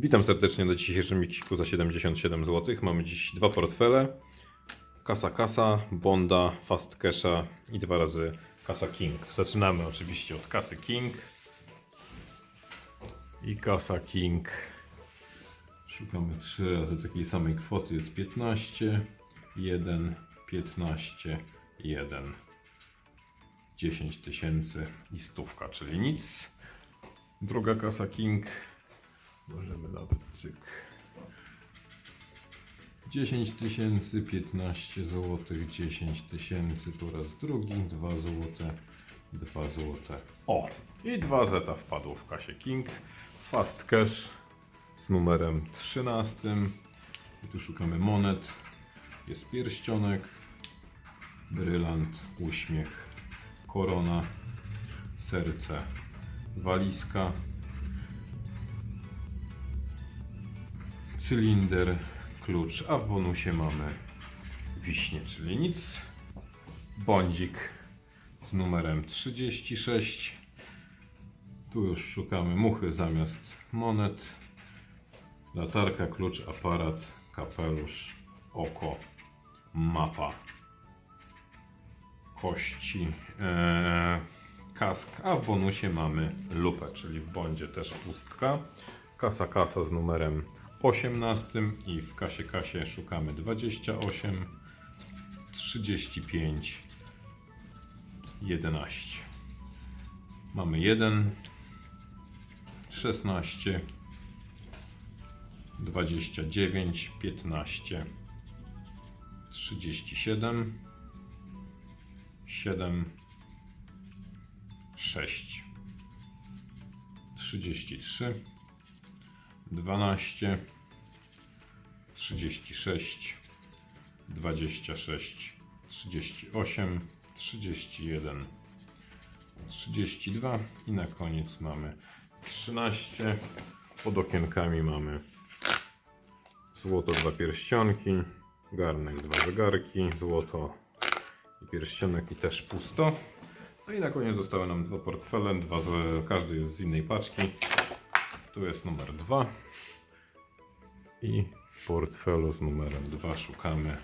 Witam serdecznie na dzisiejszym Miksiku za 77 zł. Mamy dziś dwa portfele. Kasa Kasa, Bonda, Fast Casha i dwa razy Kasa King. Zaczynamy oczywiście od kasy King. I Kasa King. Szukamy trzy razy takiej samej kwoty. Jest 15, 1, 15, 1. 10 tysięcy i stówka, czyli nic. Druga kasa King. Możemy nawet cyk. 10 tysięcy, 15 zł, 10 tysięcy po raz drugi, 2 zł, 2 zł. O! I 2 zeta wpadło w kasie King. Fast Cash z numerem 13. I tu szukamy monet. Jest pierścionek, brylant, uśmiech, korona, serce, walizka, cylinder, klucz, a w bonusie mamy wiśnie, czyli nic. Bądzik z numerem 36. Tu już szukamy muchy zamiast monet. Latarka, klucz, aparat, kapelusz, oko, mapa, kości, e, kask, a w bonusie mamy lupę, czyli w bądzie też pustka. Kasa kasa z numerem 18 i w kasie kasie szukamy 28, 35, 11. Mamy 1, 16, 29, 15, 37, 7, 6, 33, 12, 36, 26, 38, 31, 32 i na koniec mamy 13. Pod okienkami mamy złoto dwa pierścionki, garnek dwa zegarki, złoto i pierścionek i też pusto. No i na koniec zostały nam dwa portfele, dwa, każdy jest z innej paczki. Tu jest numer 2 i portfelu z numerem 2 szukamy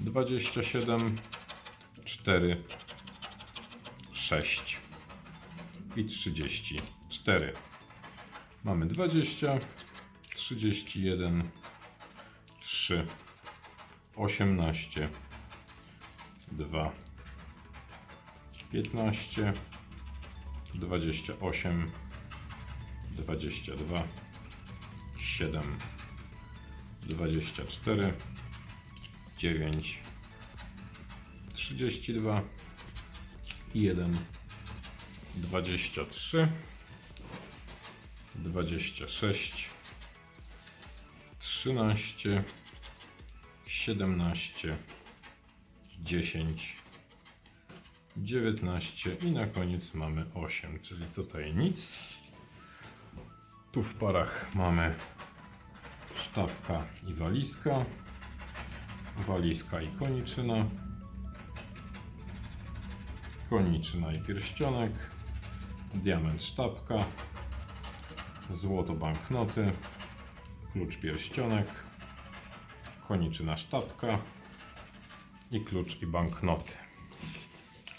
27, 4, 6 i 34. Mamy 20, 31, 3, 18, 2, 15, 28, 22, 7, 24, 9, 32 i 1, 23, 26, 13, 17, 10, 19 i na koniec mamy 8, czyli tutaj nic. Tu w parach mamy sztabka i walizka, walizka i koniczyna, koniczyna i pierścionek, diament sztabka, złoto banknoty, klucz pierścionek, koniczyna sztabka i klucz i banknoty.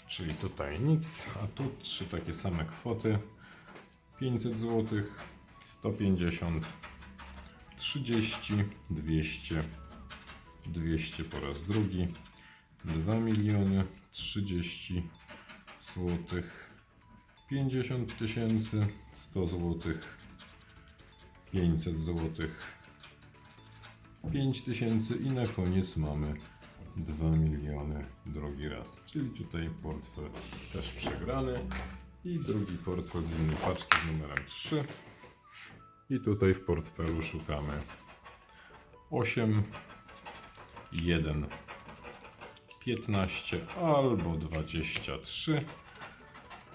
Czyli tutaj nic, a tu trzy takie same kwoty. 500 zł, 150, 30, 200, 200 po raz drugi, 2 miliony, 30 zł, 50 tysięcy, 100 zł, 500 zł, 5 tysięcy i na koniec mamy 2 miliony drugi raz. Czyli tutaj portfel też przegrany i drugi portfel z innej paczki z numerem 3. I tutaj w portfelu szukamy 8, 1, 15 albo 23.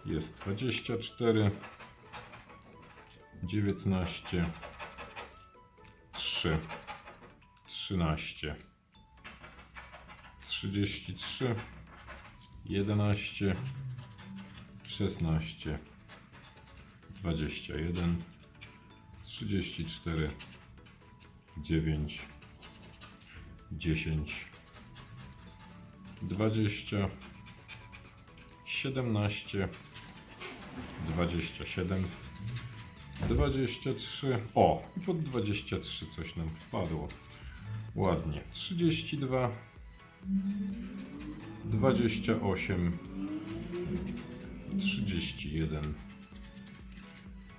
Jest 24, 19, 3, 13, 33, 11, 16, 21, 34, 9, 10, 20, 17, 27, 23. O, i pod 23 coś nam wpadło. Ładnie. 32, 28, 31,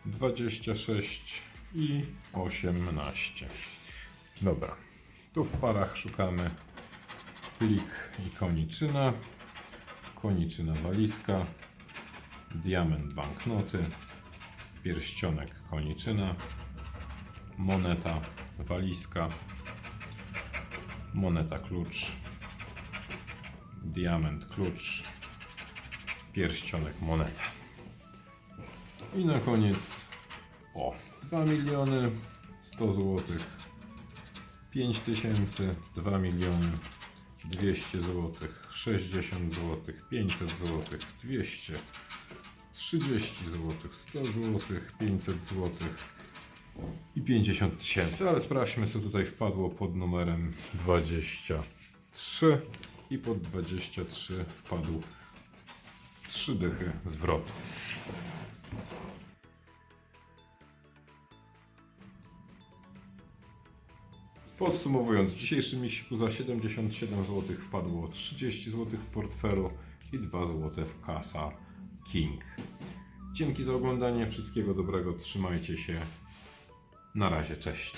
26 i 18. Dobra. Tu w parach szukamy plik i koniczyna. Koniczyna walizka. Diament banknoty. Pierścionek koniczyna. Moneta walizka. Moneta klucz. Diament klucz. Pierścionek moneta. I na koniec o 2 miliony 100 zł 5 tysięcy 2 miliony 200 zł 60 zł 500 zł 200 30 zł 100 zł 500 zł i 50 tysięcy, ale sprawdźmy co tutaj wpadło pod numerem 23 i pod 23 wpadł 3 dychy zwrotu. Podsumowując, w dzisiejszym miksiku za 77 zł wpadło 30 zł w portfelu i 2 zł w kasa King. Dzięki za oglądanie, wszystkiego dobrego, trzymajcie się. Na razie, cześć.